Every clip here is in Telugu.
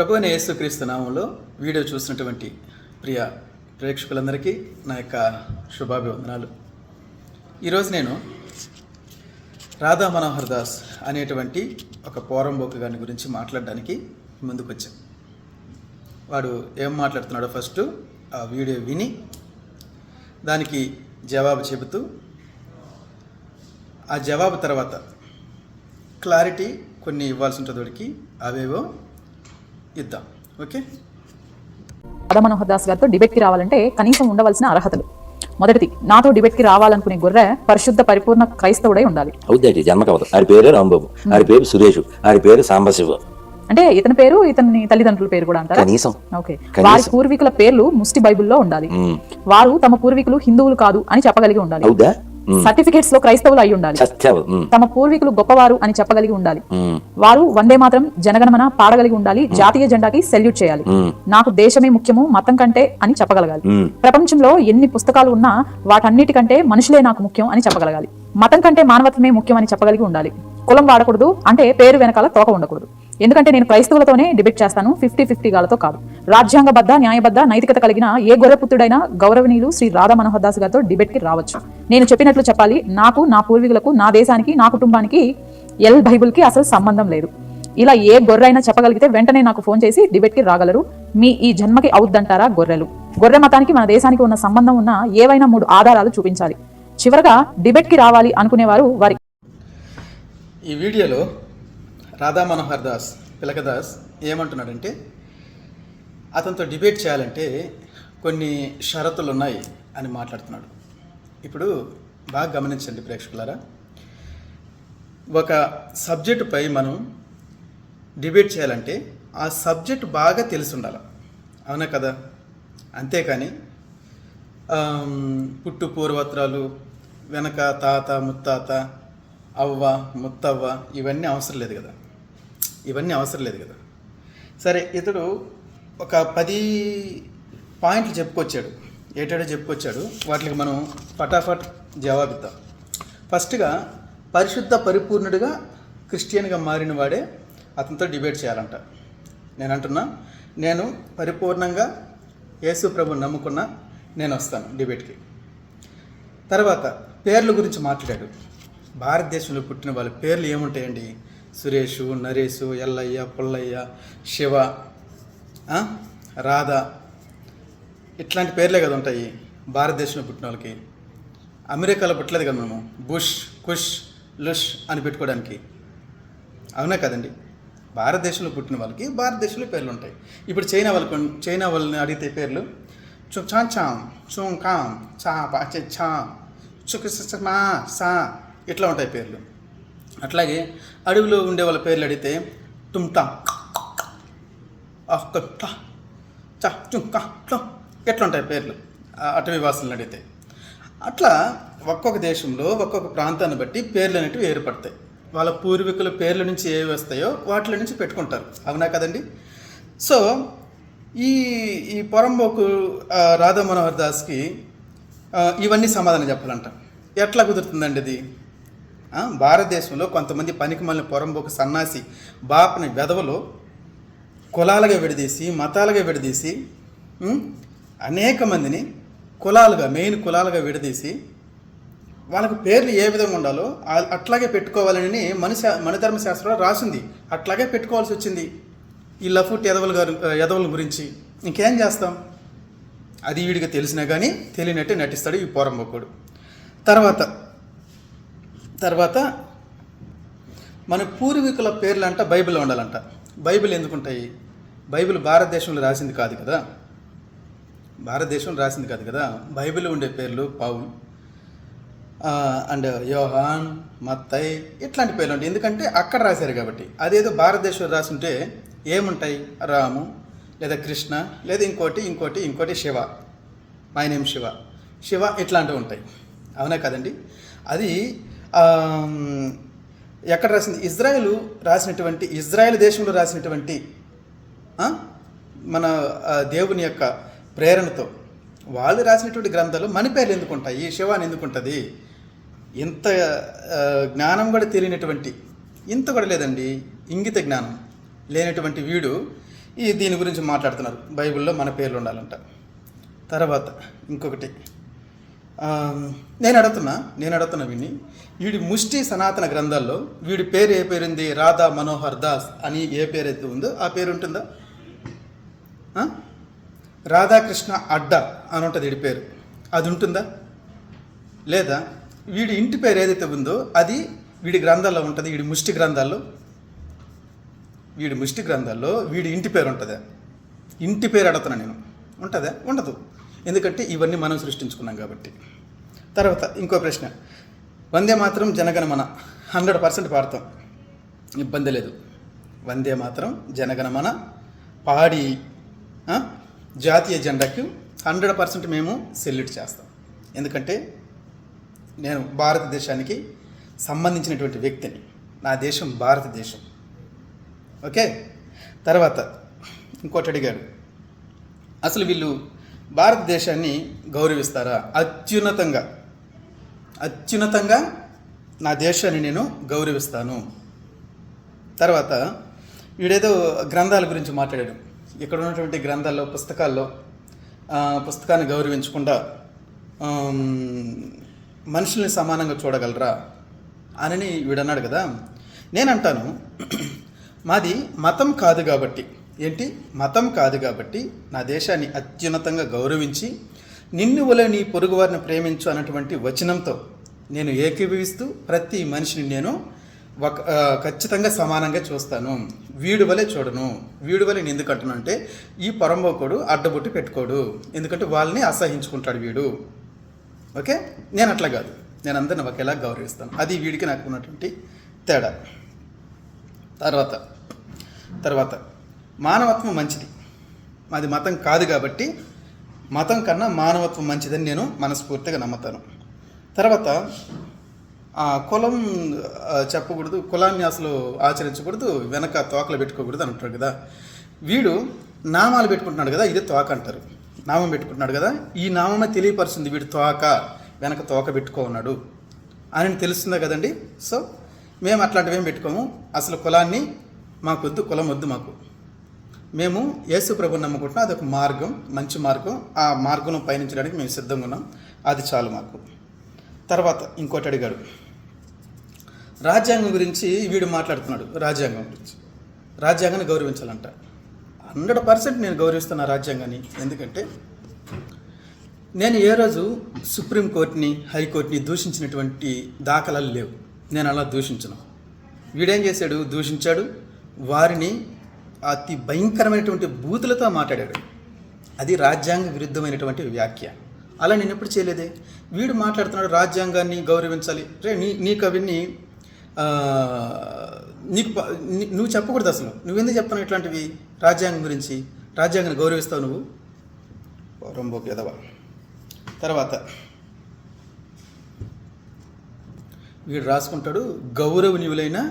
ప్రభువైన యేసుక్రీస్తు నామంలో వీడియో చూసినటువంటి ప్రియ ప్రేక్షకులందరికీ నా యొక్క శుభాభివందనాలు. ఈరోజు నేను రాధా మనోహర్ దాస్ అనేటువంటి ఒక పోరంబోకు గారి గురించి మాట్లాడడానికి ముందుకు వచ్చాను వాడు ఏం మాట్లాడుతున్నాడో ఫస్ట్ ఆ వీడియో విని దానికి జవాబు చెబుతూ ఆ జవాబు తర్వాత క్లారిటీ కొన్ని ఇవ్వాల్సి ఉంటుంది వాడికి అవేవో ఇద్దాం. ఓకే? రాధా మనోహర్ దాస్ గారితో డిబేట్కి రావాలంటే కనీసం ఉండవలసిన అర్హతలు. మొదటిది నాతో డిబేట్కి రావాలనుకునే గొర్రె పరిశుద్ధ పరిపూర్ణ క్రైస్తవుడై ఉండాలి. జన్మకవదు ఆడి పేరు రాంబాబు ఆడి పేరు సురేష్ ఆడి పేరు సాంబశివ. అంటే ఇతని పేరు ఇతని తల్లిదండ్రుల పేరు కూడా అంటారా? కనీసం. ఓకే. వారి పూర్వీకుల పేర్లు ముష్టి బైబిల్లో ఉండాలి. వారు తమ పూర్వీకులు హిందువులు కాదు అని చెప్పగలిగి ఉండాలి. సర్టిఫికేట్స్లో క్రైస్తవులు అయి ఉండాలి. తమ పూర్వీకులు గొప్పవారు అని చెప్పగలిగి ఉండాలి. వారు వందే మాత్రం జనగణమన పాడగలిగి ఉండాలి జాతీయ జెండాకి సెల్యూట్ చేయాలి. నాకు దేశమే ముఖ్యము మతం కంటే అని చెప్పగలగాలి. ప్రపంచంలో ఎన్ని పుస్తకాలు ఉన్నా వాటన్నిటికంటే మనుషులే నాకు ముఖ్యం అని చెప్పగలగాలి. మతం కంటే మానవత్వమే ముఖ్యం అని చెప్పగలిగి ఉండాలి. కులం వాడకూడదు అంటే పేరు వెనకాల తోక ఉండకూడదు. ఎందుకంటే నేను క్రైస్తవులతోనే డిబేట్ చేస్తాను ఫిఫ్టీ ఫిఫ్టీ గాలతో కాదు. రాజ్యాంగబద్ధ న్యాయబద్ధ నైతికత కలిగిన ఏ గొర్రెపుత్రుడైనా గౌరవనీయులు శ్రీ రాధా మనోహర్ దాస్ గారితో డిబేట్కి రావచ్చు. నేను చెప్పినట్లు చెప్పాలి నాకు నా పూర్వీకులకు నా దేశానికి నా కుటుంబానికి ఎల్ బైబుల్కి అసలు సంబంధం లేదు. ఇలా ఏ గొర్రె చెప్పగలిగితే వెంటనే నాకు ఫోన్ చేసి డిబేట్కి రాగలరు. మీ ఈ జన్మకి అవుద్దంటారా గొర్రెలు? గొర్రె మతానికి మన దేశానికి ఉన్న సంబంధం ఉన్న ఏవైనా మూడు ఆధారాలు చూపించాలి. చివరగా డిబేట్కి రావాలి అనుకునేవారు వారి ఈ వీడియోలో రాధా మనోహర్ దాస్ పిలకదాస్ ఏమంటున్నాడంటే అతనితో డిబేట్ చేయాలంటే కొన్ని షరతులు ఉన్నాయి అని మాట్లాడుతున్నాడు. ఇప్పుడు బాగా గమనించండి ప్రేక్షకులారా. ఒక సబ్జెక్టుపై మనం డిబేట్ చేయాలంటే ఆ సబ్జెక్ట్ బాగా తెలిసి ఉండాలి. అవునా కదా? అంతేకాని పుట్టు పూర్వత్రాలు వెనక తాత ముత్తాత అవ్వ ముత్తవ్వ ఇవన్నీ అవసరం లేదు కదా. ఇవన్నీ అవసరం లేదు కదా. సరే ఇతడు ఒక పది పాయింట్లు చెప్పుకొచ్చాడు. ఏటాడో చెప్పుకొచ్చాడు. వాటికి మనం ఫటాఫట్ జవాబిద్దాం. ఫస్ట్గా పరిశుద్ధ పరిపూర్ణుడిగా క్రిస్టియన్గా మారిన వాడే అతనితో డిబేట్ చేయాలంట. నేను అంటున్నా నేను పరిపూర్ణంగా యేసు ప్రభు నమ్ముకున్న నేను వస్తాను డిబేట్కి. తర్వాత పేర్ల గురించి మాట్లాడాడు. భారతదేశంలో పుట్టిన వాళ్ళ పేర్లు ఏముంటాయండి? సురేషు నరేష్ ఎల్లయ్య పుల్లయ్య శివ రాధ. ఇట్లాంటి పేర్లే కదా ఉంటాయి భారతదేశంలో పుట్టిన వాళ్ళకి. అమెరికాలో పుట్టలేదు కదా మేము బుష్ కుష్ లుష్ అని పెట్టుకోవడానికి. అవునా కదండి? భారతదేశంలో పుట్టిన వాళ్ళకి భారతదేశంలో పేర్లు ఉంటాయి. ఇప్పుడు చైనా వాళ్ళకు చైనా వాళ్ళని అడిగితే పేర్లు. చు చాం చాం చుం కాం చా పా చా చుక్ మా సా ఇట్లా ఉంటాయి పేర్లు. అట్లాగే అడవిలో ఉండే వాళ్ళ పేర్లు అడిగితే టుమ్ టాం ఎట్లా ఉంటాయి పేర్లు? అటవీ వాసులను అడిగితే. అట్లా ఒక్కొక్క దేశంలో ఒక్కొక్క ప్రాంతాన్ని బట్టి పేర్లు అనేటివి ఏర్పడతాయి. వాళ్ళ పూర్వీకుల పేర్ల నుంచి ఏవి వస్తాయో వాటిల నుంచి పెట్టుకుంటారు. అవునా కదండి? సో ఈ ఈ పొరంబోకు రాధా మనోహర్ దాస్కి ఇవన్నీ సమాధానం చెప్పాలంట. ఎట్లా కుదురుతుందండి ఇది? భారతదేశంలో కొంతమంది పనికి మళ్ళీ పొరంబోకు సన్నాసి బాపని వెధవలు కులాలుగా విడదీసి మతాలుగా విడదీసి అనేక మందిని కులాలుగా మెయిన్ కులాలుగా విడదీసి వాళ్ళకి పేర్లు ఏ విధంగా ఉండాలో అట్లాగే పెట్టుకోవాలని మన మనధర్మ శాస్త్రంలో రాసింది. అట్లాగే పెట్టుకోవాల్సి వచ్చింది. ఈ లఫుట్ ఎదవల గారు ఎదవల గురించి ఇంకేం చేస్తాం? అది వీడికి తెలిసినా కానీ తెలియనట్టే నటిస్తాడు ఈ పోరంబొక్కుడు తర్వాత తర్వాత మన పూర్వీకుల పేర్లు అంట బైబిల్ ఉండాలంట. బైబిల్ ఎందుకుంటాయి? బైబిల్ భారతదేశంలో రాసింది కాదు కదా? భారతదేశం రాసింది కాదు కదా? బైబిల్ ఉండే పేర్లు పౌల్ అండ్ యోహాన్ మత్తయ్ ఇట్లాంటి పేర్లు ఉంటాయి. ఎందుకంటే అక్కడ రాశారు కాబట్టి. అదేదో భారతదేశంలో రాసుంటే ఏముంటాయి? రాము లేదా కృష్ణ లేదా ఇంకోటి ఇంకోటి ఇంకోటి శివ. మై నేమ్ శివ శివ ఇట్లాంటివి ఉంటాయి. అవునా కదండి? అది ఎక్కడ రాసింది? ఇజ్రాయెల్ రాసినటువంటి ఇజ్రాయెల్ దేశంలో రాసినటువంటి మన దేవుని యొక్క ప్రేరణతో వాళ్ళు రాసినటువంటి గ్రంథాలు మన పేర్లు ఎందుకు ఉంటాయి శివాని ఎందుకు ఉంటుంది ఇంత జ్ఞానం కూడా తెలియనటువంటి ఇంత కూడా లేదండి ఇంగిత జ్ఞానం లేనటువంటి వీడు ఈ దీని గురించి మాట్లాడుతున్నారు. బైబిల్లో మన పేర్లు ఉండాలంట. తర్వాత ఇంకొకటి. నేను అడుగుతున్నా నేను అడుగుతున్నా విని వీడి ముష్టి సనాతన గ్రంథాల్లో వీడి పేరు ఏ పేరుంది? రాధా మనోహర్ దాస్ అని ఏ పేరు అయితే ఉందో ఆ పేరు ఉంటుందా? రాధాకృష్ణ అడ్డ అని ఉంటుంది వీడి పేరు. అది ఉంటుందా? లేదా? వీడి ఇంటి పేరు ఏదైతే ఉందో అది వీడి గ్రంథాల్లో ఉంటుంది వీడి ముష్టి గ్రంథాల్లో. వీడి ముష్టి గ్రంథాల్లో వీడి ఇంటి పేరు ఉంటుందా. ఇంటి పేరు అడుగుతున్నా నేను. ఉంటుందా? ఉండదు. ఎందుకంటే ఇవన్నీ మనం సృష్టించుకున్నాం కాబట్టి. తర్వాత ఇంకో ప్రశ్న. వందే మాత్రం జనగణమన. హండ్రెడ్ పర్సెంట్ పాడతాం. ఇబ్బంది లేదు. వందే మాత్రం జనగణమన. పాడి జాతీయ జెండాకి హండ్రెడ్ పర్సెంట్ మేము సెల్యూట్ చేస్తాం. ఎందుకంటే నేను భారతదేశానికి సంబంధించినటువంటి వ్యక్తిని. నా దేశం భారతదేశం. ఓకే? తర్వాత ఇంకోటి అడిగాడు. అసలు వీళ్ళు భారతదేశాన్ని గౌరవిస్తారా? అత్యున్నతంగా. అత్యున్నతంగా నా దేశాన్ని నేను గౌరవిస్తాను. తర్వాత వీడేదో గ్రంథాల గురించి మాట్లాడాడు. ఇక్కడ ఉన్నటువంటి గ్రంథాల్లో పుస్తకాల్లో పుస్తకాన్ని గౌరవించకుండా మనుషుల్ని సమానంగా చూడగలరా అని వీడన్నాడు కదా. నేనంటాను మాది మతం కాదు కాబట్టి ఏంటి? మతం కాదు కాబట్టి నా దేశాన్ని అత్యున్నతంగా గౌరవించి నిన్ను వలె నీ పొరుగువారిని ప్రేమించు అన్నటువంటి వచనంతో నేను ఏకీభవిస్తూ ప్రతి మనిషిని నేను ఒక ఖచ్చితంగా సమానంగా చూస్తాను. వీడు వలె చూడను. వీడు వలె నేను ఎందుకు అంటున్నా అంటే ఈ పరంబోకుడు అడ్డబొట్టు పెట్టుకోడు. ఎందుకంటే వాళ్ళని అసహించుకుంటాడు వీడు. ఓకే? నేను అట్లా కాదు. నేను అందరిని ఒకేలా గౌరవిస్తాను. అది వీడికి నాకు ఉన్నటువంటి తేడా. తర్వాత తర్వాత. మానవత్వం మంచిది. మాది మతం కాదు కాబట్టి మతం కన్నా మానవత్వం మంచిదని నేను మనస్ఫూర్తిగా నమ్ముతాను. తర్వాత ఆ, కులం చెప్పకూడదు కులాన్ని అసలు ఆచరించకూడదు వెనక తోకలు పెట్టుకోకూడదు అని అంటారు కదా. వీడు నామాలు పెట్టుకుంటున్నాడు కదా ఇది తోక అంటారు. నామం పెట్టుకుంటున్నాడు కదా ఈ నామమే తెలియపరుస్తుంది వీడు తోక వెనక తోక పెట్టుకో ఉన్నాడు. అని తెలుస్తుందా కదండి? సో మేము అట్లాంటివి ఏం పెట్టుకోము. అసలు కులాన్ని మాకొద్దు కులం వద్దు మాకు. మేము యేసు ప్రభుని నమ్ముకుంటున్నాం. అదొక మార్గం మంచి మార్గం. ఆ మార్గంలో పయనించడానికి మేము సిద్ధంగా ఉన్నాం. అది చాలు మాకు. తర్వాత ఇంకోటి అడిగాడు రాజ్యాంగం గురించి వీడు మాట్లాడుతున్నాడు. రాజ్యాంగం గురించి. రాజ్యాంగాన్ని గౌరవించాలంట. హండ్రెడ్ పర్సెంట్ నేను గౌరవిస్తున్నా రాజ్యాంగాన్ని. ఎందుకంటే నేను ఏ రోజు సుప్రీంకోర్టుని హైకోర్టుని దూషించినటువంటి దాఖలాలు లేవు. నేను అలా దూషించను. వీడేం చేశాడు? దూషించాడు. వారిని అతి భయంకరమైనటువంటి బూతులతో మాట్లాడాడు. అది రాజ్యాంగ విరుద్ధమైనటువంటి వ్యాఖ్య. అలా నేను ఎప్పుడు చేయలేదే? వీడు మాట్లాడుతున్నాడు రాజ్యాంగాన్ని గౌరవించాలి. రే నీ నీకు అవన్నీ నీకు నువ్వు చెప్పకూడదు అసలు. నువ్వెందుకు చెప్తున్నావు ఇట్లాంటివి? రాజ్యాంగం గురించి. రాజ్యాంగాన్ని గౌరవిస్తావు నువ్వు. రొంబోకి ఎదవా. తర్వాత వీడు రాసుకుంటాడు గౌరవనీయులైన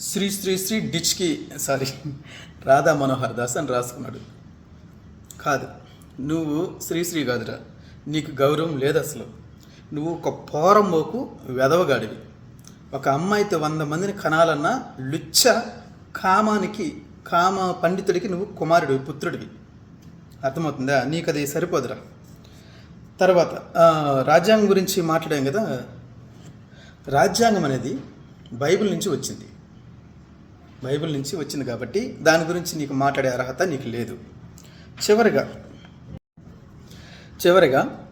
శ్రీ శ్రీ శ్రీ డిచ్కి సారీ రాధా మనోహర్ దాస్ అని రాసుకున్నాడు. కాదు నువ్వు శ్రీశ్రీ కాదురా. నీకు గౌరవం లేదు అసలు నువ్వు ఒక పోరంబోకు వెదవగాడివి ఒక అమ్మాయితో వంద మందిని కనాలన్నా లుచ్చ కామానికి కామ పండితుడికి నువ్వు కుమారుడివి పుత్రుడివి. అర్థమవుతుందా? నీకు అది సరిపోదురా. తర్వాత రాజ్యాంగం గురించి మాట్లాడాం కదా. రాజ్యాంగం అనేది బైబిల్ నుంచి వచ్చింది. బైబిల్ నుంచి వచ్చింది కాబట్టి దాని గురించి నీకు మాట్లాడే అర్హత నీకు లేదు. చివరిగా చివరిగా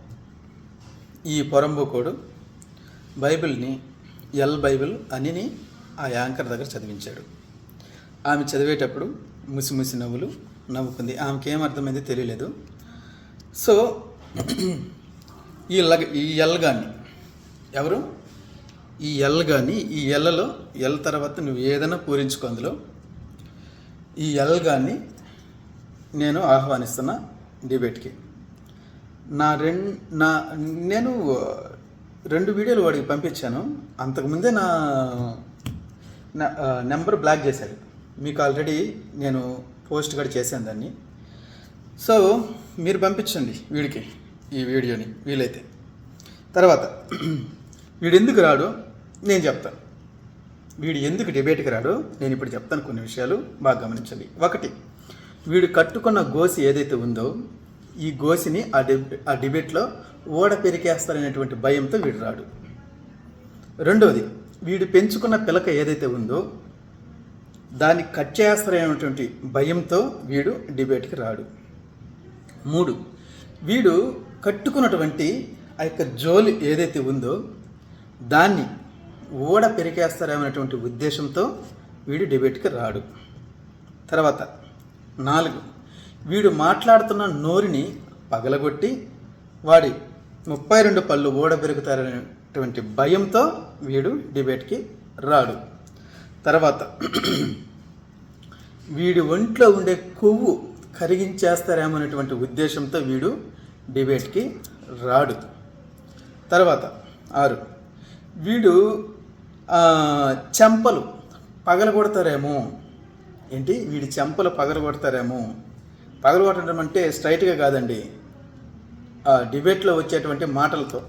ఈ పొరంబోకోడు బైబిల్ని ఎల్ బైబిల్ అని ఆ యాంకర్ దగ్గర చదివించాడు. ఆమె చదివేటప్పుడు ముసిముసి నవ్వులు నవ్వుకుంది. ఆమెకి ఏమర్థమైంది తెలియలేదు. సో ఈ లగ ఈ ఎల్గాన్ని ఎవరు? ఈ ఎల్ కానీ ఈ ఎల్లలో ఎల్ తర్వాత నువ్వు ఏదైనా పూరించుకో అందులో. ఈ ఎల్ కానీ నేను ఆహ్వానిస్తున్న డిబేట్కి నా రెం నా నేను రెండు వీడియోలు వాడికి పంపించాను. అంతకుముందే నా నా నెంబర్ బ్లాక్ చేశాడు మీకు ఆల్రెడీ నేను పోస్ట్ కూడా చేశాను దాన్ని. సో మీరు పంపించండి వీడికి ఈ వీడియోని వీలైతే. తర్వాత వీడెందుకు రాడు? నేను చెప్తాను. వీడు ఎందుకు డిబేట్కి రాడు? నేను ఇప్పుడు చెప్తాను కొన్ని విషయాలు బాగా గమనించండి. ఒకటి వీడు కట్టుకున్న గోసి ఏదైతే ఉందో ఈ గోసిని ఆ డిబ్ ఆ డిబేట్లో ఓడ పెరికేస్తారనేటువంటి భయంతో వీడు రాడు. రెండవది వీడు పెంచుకున్న పిలక ఏదైతే ఉందో దాన్ని కట్ చేస్తారనేటువంటి భయంతో వీడు డిబేట్కి రాడు. మూడు వీడు కట్టుకున్నటువంటి ఆ యొక్క జోలి ఏదైతే ఉందో దాన్ని ఓడ పెరికేస్తారేమనేటువంటి ఉద్దేశంతో వీడు డిబేట్కి రాడు. తర్వాత నాలుగు వీడు మాట్లాడుతున్న నోరిని పగలగొట్టి వాడి ముప్పై రెండు పళ్ళు ఓడ పెరుగుతారనేటువంటి భయంతో వీడు డిబేట్కి రాడు. తర్వాత వీడి ఒంట్లో ఉండే కొవ్వు కరిగించేస్తారేమనేటువంటి ఉద్దేశంతో వీడు డిబేట్కి రాడు. తర్వాత ఆరు వీడు చెంపలు పగలగొడతారేమో. ఏంటి? వీడి చెంపలు పగలగొడతారేమో. పగలగొట్టడం అంటే స్ట్రైట్గా కాదండి. డిబేట్లో వచ్చేటువంటి మాటలతో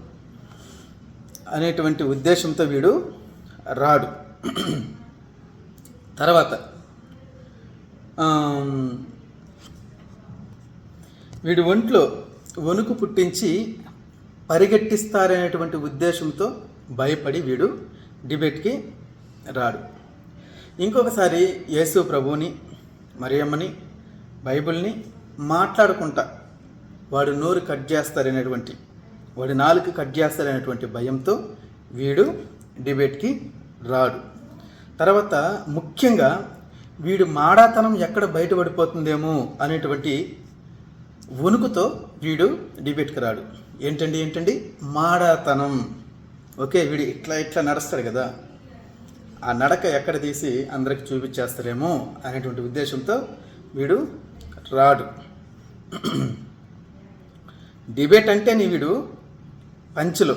అనేటువంటి ఉద్దేశంతో వీడు రాడు. తర్వాత వీడి ఒంట్లో వణుకు పుట్టించి పరిగెట్టిస్తారనేటువంటి ఉద్దేశంతో భయపడి వీడు డిబేట్కి రాడు. ఇంకొకసారి యేసు ప్రభువుని మరియమ్మని బైబిల్ని మాట్లాడుకుంటా. వాడు నోరు కట్ చేస్తారనేటువంటి వాడి నాలుక కట్ చేస్తారనేటువంటి భయంతో వీడు డిబేట్కి రాడు. తర్వాత ముఖ్యంగా వీడు మాడాతనం ఎక్కడ బయటపడిపోతుందేమో అనేటువంటి వణుకుతో వీడు డిబేట్కి రాడు. ఏంటండి ఏంటండి? మాడాతనం. ఓకే వీడు ఇట్లా ఇట్లా నడుస్తాడు కదా. ఆ నడక ఎక్కడ తీసి అందరికి చూపించేస్తారేమో అనేటువంటి ఉద్దేశంతో వీడు రాడు. డిబేట్ అంటే నీ వీడు పంచులు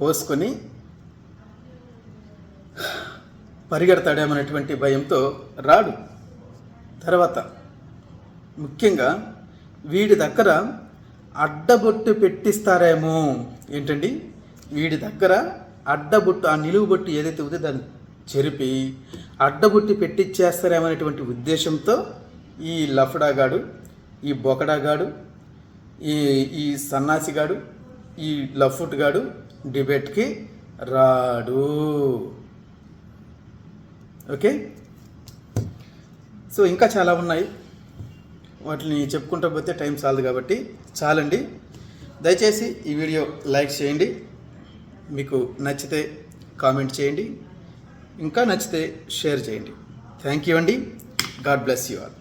పోసుకొని పరిగెడతాడేమనేటువంటి భయంతో రాడు. తర్వాత ముఖ్యంగా వీడి దగ్గర అడ్డబొట్టు పెట్టిస్తారేమో. ఏంటండి? వీడి దగ్గర అడ్డబుట్టు ఆ నిలువు బొట్టు ఏదైతే ఉందో దాన్ని చెరిపి అడ్డబుట్టి పెట్టిచ్చేస్తారేమనేటువంటి ఉద్దేశంతో ఈ లఫడాగాడు ఈ బొకడాగాడు ఈ ఈ సన్నాసిగాడు ఈ లఫుట్గాడు డిబేట్కి రాడు. ఓకే? సో ఇంకా చాలా ఉన్నాయి. వాటిని చెప్పుకుంటా పోతే టైం చాలదు కాబట్టి చాలండి. దయచేసి ఈ వీడియో లైక్ చేయండి. మీకు నచ్చితే కామెంట్ చేయండి. ఇంకా నచ్చితే షేర్ చేయండి. థ్యాంక్ యూ అండి. God bless you all